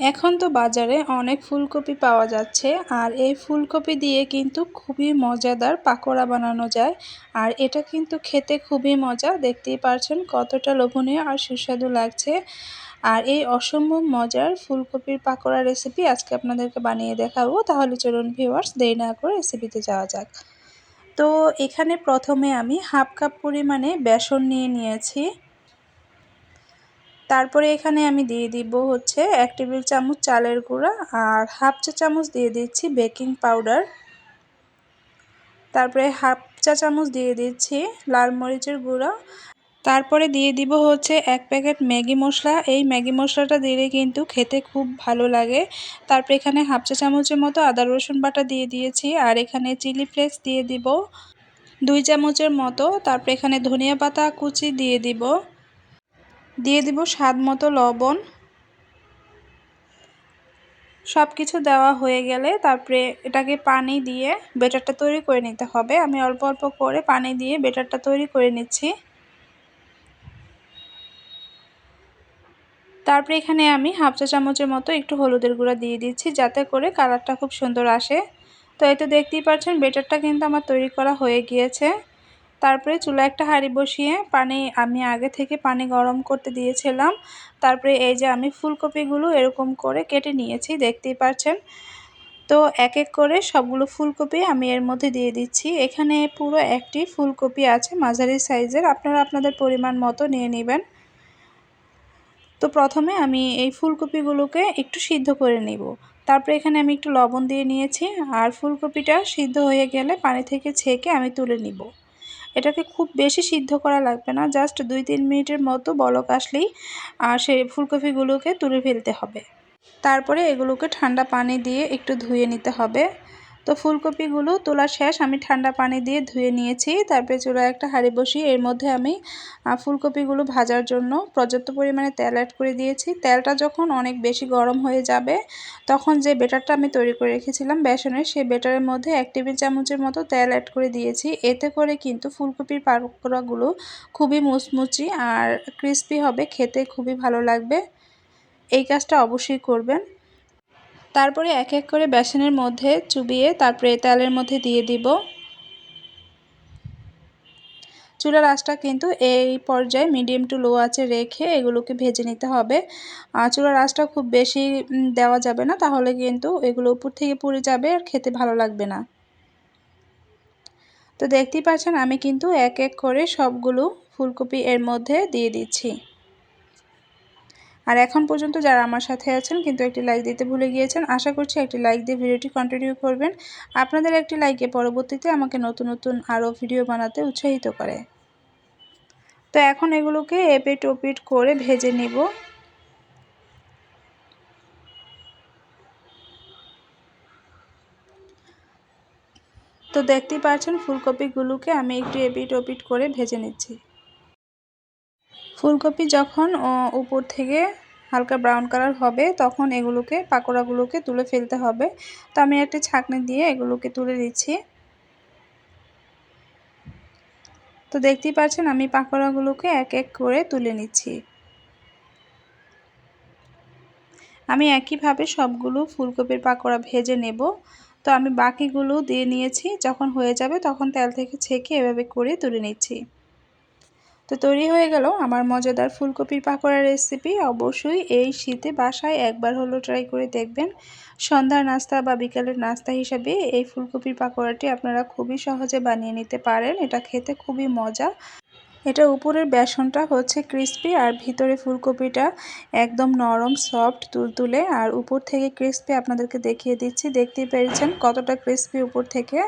এখন তো বাজারে অনেক ফুলকপি পাওয়া যাচ্ছে, আর এই ফুলকপি দিয়ে কিন্তু খুবই মজাদার পাকোড়া বানানো যায়, আর এটা কিন্তু খেতে খুবই মজা। দেখতেই পারছেন কতটা লোভনীয় আর সুস্বাদু লাগছে। আর এই অসম্ভব মজার ফুলকপির পাকোড়া রেসিপি আজকে আপনাদেরকে বানিয়ে দেখাবো। তাহলে চলুন ভিউয়ার্স, দেরি না করে রেসিপিতে যাওয়া যাক। তো এখানে প্রথমে আমি হাফ কাপ পরিমাণে বেসন নিয়ে নিয়েছি। তারপরে এখানে আমি দিয়ে দিব হচ্ছে এক টেবিল চামচ চালের গুঁড়া আর হাফ চা চামচ দিয়ে দিচ্ছি বেকিং পাউডার। তারপরে হাফ চা চামচ দিয়ে দিচ্ছি লাল মরিচের গুঁড়া। তারপরে দিয়ে দিব হচ্ছে এক প্যাকেট ম্যাগি মশলা। এই ম্যাগি মশলাটা দিলে কিন্তু খেতে খুব ভালো লাগে। তারপরে এখানে হাফ চা চামচের মতো আদা, রসুন বাটা দিয়ে দিয়েছি আর এখানে চিলি ফ্লেক্স দিয়ে দিব। দুই চামচের মতো। তারপরে এখানে ধনিয়া পাতা কুচি দিয়ে দিব। দিয়ে দিব স্বাদ মতো লবণ। সব কিছু দেওয়া হয়ে গেলে তারপরে এটাকে পানি দিয়ে বেটারটা তৈরি করে নিতে হবে। আমি অল্প অল্প করে পানি দিয়ে বেটারটা তৈরি করে নিচ্ছি। তারপরে এখানে আমি হাফ চা চামচের মতো একটু হলুদের গুঁড়া দিয়ে দিচ্ছি, যাতে করে কালারটা খুব সুন্দর আসে। তো এই তো দেখতেই পাচ্ছেন, বেটারটা কিন্তু আমার তৈরি করা হয়ে গিয়েছে। তারপরে চুলা একটা হাঁড়ি বসিয়ে পানি আমি আগে থেকে পানি গরম করতে দিয়েছিলাম। তারপরে এই যে আমি ফুলকপিগুলো এরকম করে কেটে নিয়েছি, দেখতেই পাচ্ছেন তো এক এক করে সবগুলো ফুলকপি আমি এর মধ্যে দিয়ে দিচ্ছি। এখানে পুরো একটি ফুলকপি আছে, মাঝারি সাইজের। আপনারা আপনাদের পরিমাণ মতো নিয়ে নেবেন। তো প্রথমে আমি এই ফুলকপিগুলোকে একটু সিদ্ধ করে নিব। তারপরে এখানে আমি একটু লবণ দিয়ে নিয়েছি। আর ফুলকপিটা সিদ্ধ হয়ে গেলে পানি থেকে ছেঁকে আমি তুলে নিব। এটাকে খুব বেশি সিদ্ধ করা লাগবে না জাস্ট দুই তিন মিনিটের মতো বলক আসলেই, আর সেই ফুলকপিগুলোকে তুলে ফেলতে হবে। তারপরে এগুলোকে ঠান্ডা পানি দিয়ে একটু ধুয়ে নিতে হবে। তো ফুলকপিগুলো তোলা শেষ, আমি ঠান্ডা পানি দিয়ে ধুয়ে নিয়েছি। তারপরে চুলা একটা হাঁড়ি বসিয়ে এর মধ্যে আমি ফুলকপিগুলো ভাজার জন্য পর্যাপ্ত পরিমাণে তেল অ্যাড করে দিয়েছি। তেলটা যখন অনেক বেশি গরম হয়ে যাবে, তখন যে বেটারটা আমি তৈরি করে রেখেছিলাম বেসনের, সেই বেটারের মধ্যে এক টেবিল চামচের মতো তেল অ্যাড করে দিয়েছি। এতে করে কিন্তু ফুলকপির পাকোড়াগুলো খুবই মুচমুচি আর ক্রিস্পি হবে, খেতে খুবই ভালো লাগবে। এই কাজটা অবশ্যই করবেন। তারপরে এক এক করে বেসনের মধ্যে চুবিয়ে তারপরে তেলের মধ্যে দিয়ে দিব। চুলার আঁচটা কিন্তু এই পর্যায়ে মিডিয়াম টু লো আছে রেখে এগুলোকে ভেজে নিতে হবে। চুলার আঁচটা খুব বেশি দেওয়া যাবে না, তাহলে কিন্তু এগুলো উপর থেকে পুড়ে যাবে আর খেতে ভালো লাগবে না। তো দেখতেই পাচ্ছেন, আমি কিন্তু এক এক করে সবগুলো ফুলকপি এর মধ্যে দিয়ে দিচ্ছি। আর এখন পর্যন্ত যারা আমার সাথে আছেন কিন্তু একটি লাইক দিতে ভুলে গিয়েছেন, আশা করছি একটি লাইক দিয়ে ভিডিওটি কন্টিনিউ করবেন। আপনাদের একটি লাইকে পরবর্তীতে আমাকে নতুন নতুন আরও ভিডিও বানাতে উৎসাহিত করে। তো এখন এগুলোকে এপিট ওপিট করে ভেজে নেব। তো দেখতেই পাচ্ছেন ফুলকপিগুলোকে আমি একটু এপিট ওপিট করে ভেজে নিচ্ছি। ফুলকপি যখন উপর থেকে হালকা ব্রাউন কালার হবে, তখন এগুলোকে, পাকোড়াগুলোকে তুলে ফেলতে হবে। তো আমি একটা ছাঁকনি দিয়ে এগুলোকে তুলে দিচ্ছি। তো দেখতেই পাচ্ছেন, আমি পাকোড়াগুলোকে এক এক করে তুলে নিচ্ছি। আমি একইভাবে সবগুলো ফুলকপির পাকোড়া ভেজে নেব। তো আমি বাকিগুলো দিয়ে নিয়েছি, যখন হয়ে যাবে তখন তেল থেকে ছেঁকে এভাবে করে তুলে নিচ্ছি। তো তৈরি হয়ে গেল আমার মজাদার ফুলকপির পাকোড়া রেসিপি। অবশ্যই এই শীতে বাসায় একবার হলো ট্রাই করে দেখবেন। সন্ধ্যার নাস্তা বা বিকালের নাস্তা হিসাবে এই ফুলকপির পাকোড়াটি আপনারা খুবই সহজে বানিয়ে নিতে পারেন। এটা খেতে খুবই মজা। এটা উপরের বেসনটা হচ্ছে ক্রিস্পি আর ভিতরে ফুলকপিটা একদম নরম সফট তুলতুলে আর উপর থেকে ক্রিস্পি আপনাদেরকে দেখিয়ে দিচ্ছি। দেখতেই পেরেছেন কতটা ক্রিস্পি উপর থেকে।